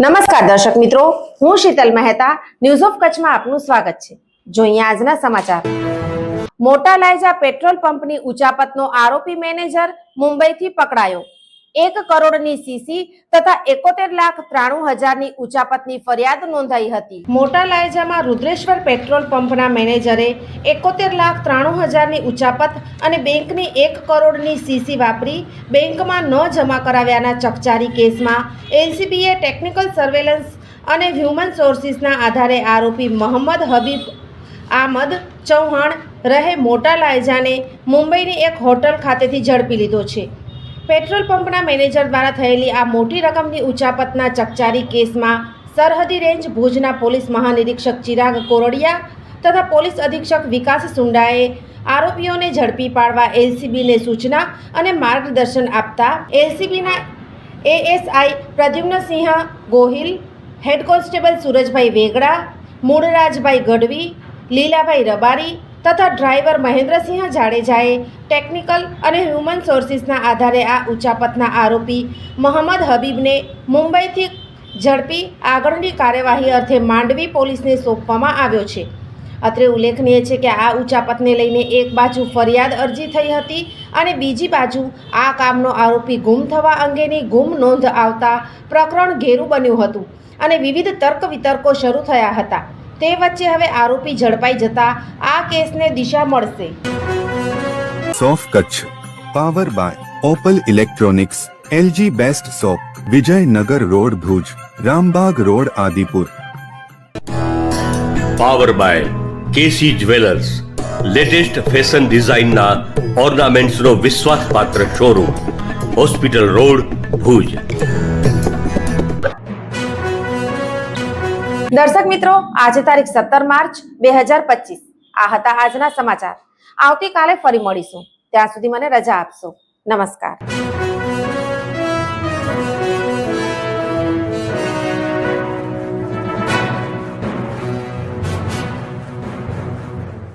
નમસ્કાર દર્શક મિત્રો, હું શીતલ મહેતા ન્યૂઝ ઓફ કચ્છમાં આપનું સ્વાગત છે. જોઈએ આજના સમાચાર. મોટા લાયજા પેટ્રોલ પંપની ઉચાપતનો આરોપી મેનેજર મુંબઈથી પકડાયો. એક કરોડની સીસી તથા એકોતેર લાખ ત્રાણું હજારની ઉચાપતની ફરિયાદ નોંધાઈ હતી. મોટા લાયજામાં રુદ્રેશ્વર પેટ્રોલ પંપના મેનેજરે એકોતેર લાખ ત્રાણું હજારની ઉચાપત અને બેંકની એક કરોડની સીસી વાપરી બેંકમાં ન જમા કરાવ્યાના ચકચારી કેસમાં એનસીબીએ ટેકનિકલ સર્વેલન્સ અને હ્યુમન સોર્સિસના આધારે આરોપી મોહમ્મદ હબીબ આમદ ચૌહાણ રહે મોટા લાયજાને મુંબઈની એક હોટલ ખાતેથી ઝડપી લીધો છે. પેટ્રોલ પંપના મેનેજર દ્વારા થયેલી આ મોટી રકમની ઉચાપતના ચકચારી કેસમાં સરહદી રેન્જ ભુજના પોલીસ મહાનિરીક્ષક ચિરાગ કોરડિયા તથા પોલીસ અધિક્ષક વિકાસ સુંડાએ આરોપીઓને ઝડપી પાડવા એલસીબીને સૂચના અને માર્ગદર્શન આપતા એલસીબીના ASI Pradyumansinh Gohil, head constable Surajbhai Vegda, Mulrajbhai Gadhvi, Lilabhai Rabari તથા ડ્રાઈવર મહેન્દ્રસિંહ જાડેજાએ ટેકનિકલ અને હ્યુમન સોર્સિસના આધારે આ ઉચાપતના આરોપી મોહમ્મદ હબીબને મુંબઈથી ઝડપી આગળની કાર્યવાહી અર્થે માંડવી પોલીસને સોંપવામાં આવ્યો છે. અત્રે ઉલ્લેખનીય છે કે આ ઉચાપતને લઈને એક બાજુ ફરિયાદ અરજી થઈ હતી અને બીજી બાજુ આ કામનો આરોપી ગુમ થવા અંગેની ગુમ નોંધ આવતા પ્રકરણ ઘેરું બન્યું હતું અને વિવિધ તર્ક વિતર્કો શરૂ થયા હતા. તે વચ્ચે હવે આરોપી ઝડપાઈ જતા આ કેસને દિશા મળશે. સોફ Kutch power by Opal electronics LG best shop Vijaynagar road Bhuj Rambagh road Adipur. Power by KC jewellers latest fashion ડિઝાઇનના ઓર્નામેન્ટ્સનો વિશ્વાસપાત્ર શોરૂમ હોસ્પિટલ રોડ ભુજ. દર્શક મિત્રો, આજે તારીખ સત્તર માર્ચ બે હજાર પચીસ. આ હતા આજના સમાચાર. આવતીકાલે ફરી મળીશું. ત્યાં સુધી મને રજા આપશો. નમસ્કાર.